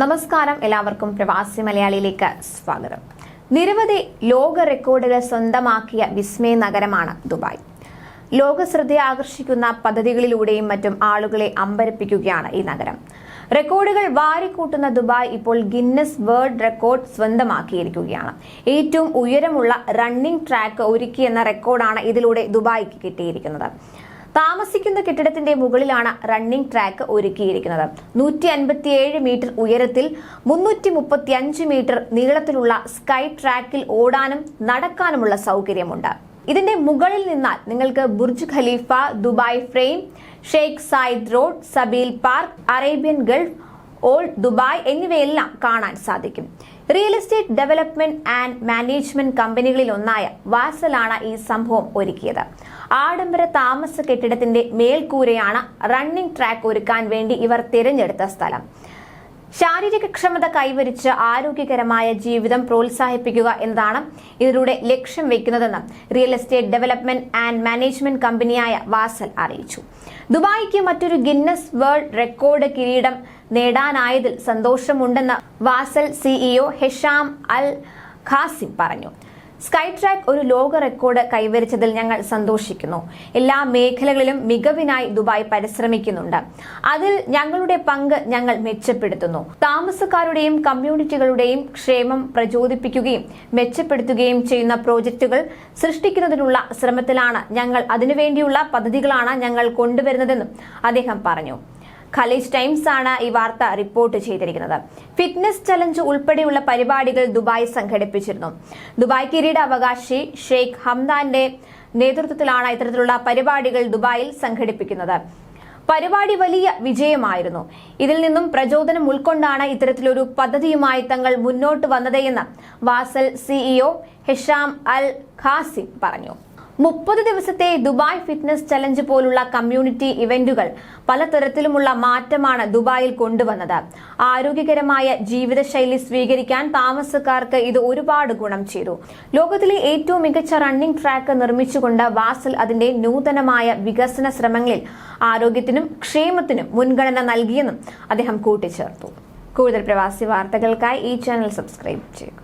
നമസ്കാരം. എല്ലാവർക്കും പ്രവാസി മലയാളിയിലേക്ക് സ്വാഗതം. നിരവധി ലോക റെക്കോർഡുകൾ സ്വന്തമാക്കിയ വിസ്മയ നഗരമാണ് ദുബായ്. ലോക ശ്രദ്ധയെ ആകർഷിക്കുന്ന പദ്ധതികളിലൂടെയും മറ്റും ആളുകളെ അമ്പരപ്പിക്കുകയാണ് ഈ നഗരം. റെക്കോർഡുകൾ വാരിക്കൂട്ടുന്ന ദുബായ് ഇപ്പോൾ ഗിന്നസ് വേൾഡ് റെക്കോർഡ് സ്വന്തമാക്കിയിരിക്കുകയാണ്. ഏറ്റവും ഉയരമുള്ള റണ്ണിംഗ് ട്രാക്ക് ഒരുക്കിയെന്ന റെക്കോർഡാണ് ഇതിലൂടെ ദുബായ്ക്ക് കിട്ടിയിരിക്കുന്നത്. താമസിക്കുന്ന കെട്ടിടത്തിന്റെ മുകളിലാണ് റണ്ണിംഗ് ട്രാക്ക് ഒരുക്കിയിരിക്കുന്നത്. നൂറ്റി അൻപത്തിയേഴ് മീറ്റർ ഉയരത്തിൽ മുന്നൂറ്റി മുപ്പത്തി അഞ്ച് മീറ്റർ നീളത്തിലുള്ള സ്കൈ ട്രാക്കിൽ ഓടാനും നടക്കാനുമുള്ള സൗകര്യമുണ്ട്. ഇതിന്റെ മുകളിൽ നിന്നാൽ നിങ്ങൾക്ക് Burj Khalifa Dubai frame Sheikh Zayed road Zabeel park Arabian Gulf old Dubai എന്നിവയെല്ലാം കാണാൻ സാധിക്കും. Real estate development and management കമ്പനികളിൽ ഒന്നായ വാസലാണ് ഈ സംഭവം ഒരുക്കിയത്. ആഡംബര താമസ കെട്ടിടത്തിന്റെ മേൽക്കൂരയാണ് റണ്ണിംഗ് ട്രാക്ക് ഒരുക്കാൻ വേണ്ടി ഇവർ തിരഞ്ഞെടുത്ത സ്ഥലം. ശാരീരിക ക്ഷമത കൈവരിച്ച് ആരോഗ്യകരമായ ജീവിതം പ്രോത്സാഹിപ്പിക്കുക എന്നതാണ് ഇതിലൂടെ ലക്ഷ്യം വെക്കുന്നതെന്ന് real estate development and management കമ്പനിയായ വാസൽ അറിയിച്ചു. ദുബായിക്ക് മറ്റൊരു ഗിന്നസ് വേൾഡ് റെക്കോർഡ് കിരീടം നേടാനായതിൽ സന്തോഷമുണ്ടെന്ന് Wasl CEO Hesham Al Qassim പറഞ്ഞു. സ്കൈ ട്രാക്ക് ഒരു ലോക റെക്കോർഡ് കൈവരിച്ചതിൽ ഞങ്ങൾ സന്തോഷിക്കുന്നു. എല്ലാ മേഖലകളിലും മികവിനായി ദുബായ് പരിശ്രമിക്കുന്നുണ്ട്. അതിൽ ഞങ്ങളുടെ പങ്ക് ഞങ്ങൾ മെച്ചപ്പെടുത്തുന്നു. താമസക്കാരുടെയും കമ്മ്യൂണിറ്റികളുടെയും ക്ഷേമം പ്രചോദിപ്പിക്കുകയും മെച്ചപ്പെടുത്തുകയും ചെയ്യുന്ന പ്രോജക്റ്റുകൾ സൃഷ്ടിക്കുന്നതിനുള്ള ശ്രമത്തിലാണ് ഞങ്ങൾ അതിനുവേണ്ടിയുള്ള പദ്ധതികളാണ് ഞങ്ങൾ കൊണ്ടുവരുന്നതെന്നും അദ്ദേഹം പറഞ്ഞു. ഖലീജ് ടൈംസ് ആണ് ഈ വാർത്ത റിപ്പോർട്ട് ചെയ്തിരിക്കുന്നത്. ഫിറ്റ്നസ് ചലഞ്ച് ഉൾപ്പെടെയുള്ള പരിപാടികൾ ദുബായ് സംഘടിപ്പിച്ചിരുന്നു. ദുബായ് കിരീട അവകാശി ഷെയ്ഖ് ഹംദാന്റെ നേതൃത്വത്തിലാണ് ഇത്തരത്തിലുള്ള പരിപാടികൾ ദുബായിൽ സംഘടിപ്പിക്കുന്നത്. പരിപാടി വലിയ വിജയമായിരുന്നു. ഇതിൽ നിന്നും പ്രചോദനം ഉൾക്കൊണ്ടാണ് ഇത്തരത്തിലൊരു പദ്ധതിയുമായി തങ്ങൾ മുന്നോട്ട് വന്നതെന്ന് Wasl CEO Hesham Al Qassim പറഞ്ഞു. മുപ്പത് ദിവസത്തെ ദുബായ് ഫിറ്റ്നസ് ചലഞ്ച് പോലുള്ള കമ്മ്യൂണിറ്റി ഇവന്റുകൾ പലതരത്തിലുമുള്ള മാറ്റമാണ് ദുബായിൽ കൊണ്ടുവന്നത്. ആരോഗ്യകരമായ ജീവിതശൈലി സ്വീകരിക്കാൻ താമസക്കാർക്ക് ഇത് ഒരുപാട് ഗുണം ചെയ്തു. ലോകത്തിലെ ഏറ്റവും മികച്ച റണ്ണിംഗ് ട്രാക്ക് നിർമ്മിച്ചുകൊണ്ട് വാസൽ അതിന്റെ നൂതനമായ വികസന ശ്രമങ്ങളിൽ ആരോഗ്യത്തിനും ക്ഷേമത്തിനും മുൻഗണന നൽകിയെന്നും അദ്ദേഹം കൂട്ടിച്ചേർത്തു. കൂടുതൽ പ്രവാസി വാർത്തകൾക്കായി ഈ ചാനൽ സബ്സ്ക്രൈബ് ചെയ്യുക.